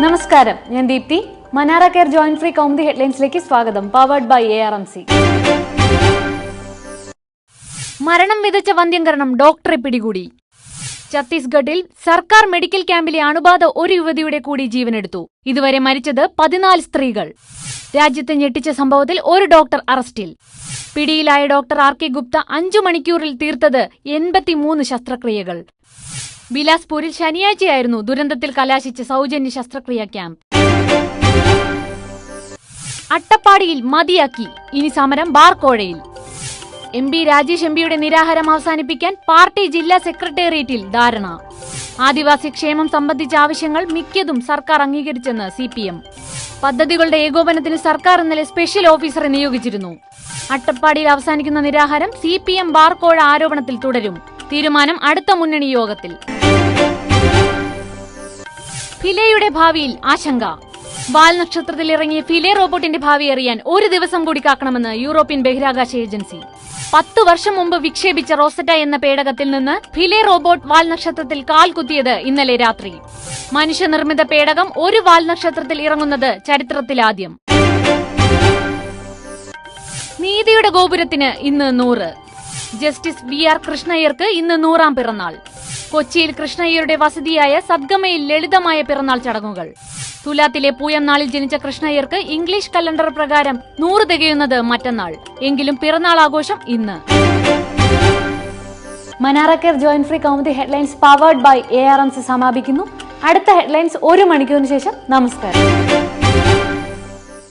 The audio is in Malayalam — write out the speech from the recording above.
നമസ്കാരം. ഞാൻ ദീപ്തി. മനാറ കെയർ ജോയിന്റ് ഫ്രീ കൗമുദി ഹെഡ്ലൈൻസിലേക്ക് സ്വാഗതം. Powered by A R M C മരണം വിതച്ച വന്ധ്യംകരണം ഡോക്ടറെ പിടികൂടി. ഛത്തീസ്ഗഡിൽ സർക്കാർ മെഡിക്കൽ ക്യാമ്പിലെ അണുബാധ ഒരു യുവതിയുടെ കൂടി ജീവനെടുത്തു. ഇതുവരെ മരിച്ചത് പതിനാല് സ്ത്രീകൾ. രാജ്യത്തെ ഞെട്ടിച്ച സംഭവത്തിൽ ഒരു ഡോക്ടർ അറസ്റ്റിൽ. പിടിയിലായ ഡോക്ടർ ആർ കെ ഗുപ്ത അഞ്ചു മണിക്കൂറിൽ തീർത്തത് എൺപത്തിമൂന്ന് ശസ്ത്രക്രിയകൾ. ബിലാസ്പൂരിൽ ശനിയാഴ്ചയായിരുന്നു ദുരന്തത്തിൽ കലാശിച്ച സൗജന്യ ശസ്ത്രക്രിയാ ക്യാമ്പ്. അട്ടപ്പാടിയിൽ മതിയാക്കി. ഇനി സമരം ബാർക്കോഴയിൽ എം പി രാജേഷ് എം പിയുടെ നിരാഹാരം അവസാനിപ്പിക്കാൻ പാർട്ടി ജില്ലാ സെക്രട്ടേറിയറ്റിൽ ധാരണ. ആദിവാസി ക്ഷേമം സംബന്ധിച്ച ആവശ്യങ്ങൾ മിക്കതും സർക്കാർ അംഗീകരിച്ചെന്ന് സി പി എം പദ്ധതികളുടെ ഏകോപനത്തിന് സർക്കാർ ഇന്നലെ സ്പെഷ്യൽ ഓഫീസറെ നിയോഗിച്ചിരുന്നു. അട്ടപ്പാടിയിൽ അവസാനിക്കുന്ന നിരാഹാരം സി പി എം ബാർക്കോഴ ആരോപണത്തിൽ തുടരും. തീരുമാനം അടുത്ത മുന്നണി യോഗത്തിൽ. ഫിലെയുടെ ഭാവിയിൽ ആശങ്ക. വാൽ നക്ഷത്രത്തിൽ ഇറങ്ങിയ ഫിലെ റോബോട്ടിന്റെ ഭാവി അറിയാൻ ഒരു ദിവസം കൂടി കാക്കണമെന്ന് യൂറോപ്യൻ ബഹിരാകാശ ഏജൻസി. പത്ത് വർഷം മുമ്പ് വിക്ഷേപിച്ച റോസറ്റ എന്ന പേടകത്തിൽ നിന്ന് ഫിലെ റോബോട്ട് വാൽ നക്ഷത്രത്തിൽ കാൽ കുത്തിയത് ഇന്നലെ രാത്രി. മനുഷ്യനിർമ്മിത പേടകം ഒരു വാൽ നക്ഷത്രത്തിൽ ഇറങ്ങുന്നത് ചരിത്രത്തിലാദ്യം. നീതിയുടെ ഗോപുരത്തിന് ഇന്ന് നൂറ്. ജസ്റ്റിസ് ബി ആർ കൃഷ്ണയ്യർക്ക് ഇന്ന് നൂറാം പിറന്നാൾ. കൊച്ചിയിൽ കൃഷ്ണയ്യരുടെ വസതിയായ സദ്ഗമയിൽ ലളിതമായ പിറന്നാൾ ചടങ്ങുകൾ. തുലാത്തിലെ പൂയം നാളിൽ ജനിച്ച കൃഷ്ണയ്യർക്ക് ഇംഗ്ലീഷ് കലണ്ടർ പ്രകാരം നൂറ് തികയുന്നത് മറ്റന്നാൾ. എങ്കിലും പിറന്നാൾ ആഘോഷം ഇന്ന്. മനാറക്കർ joint free Kaumudi headlines powered by A R M C സമാപിക്കുന്നു. അടുത്ത ഹെഡ്ലൈൻസ് ഒരു മണിക്കൂറിന് ശേഷം നമസ്കാരം.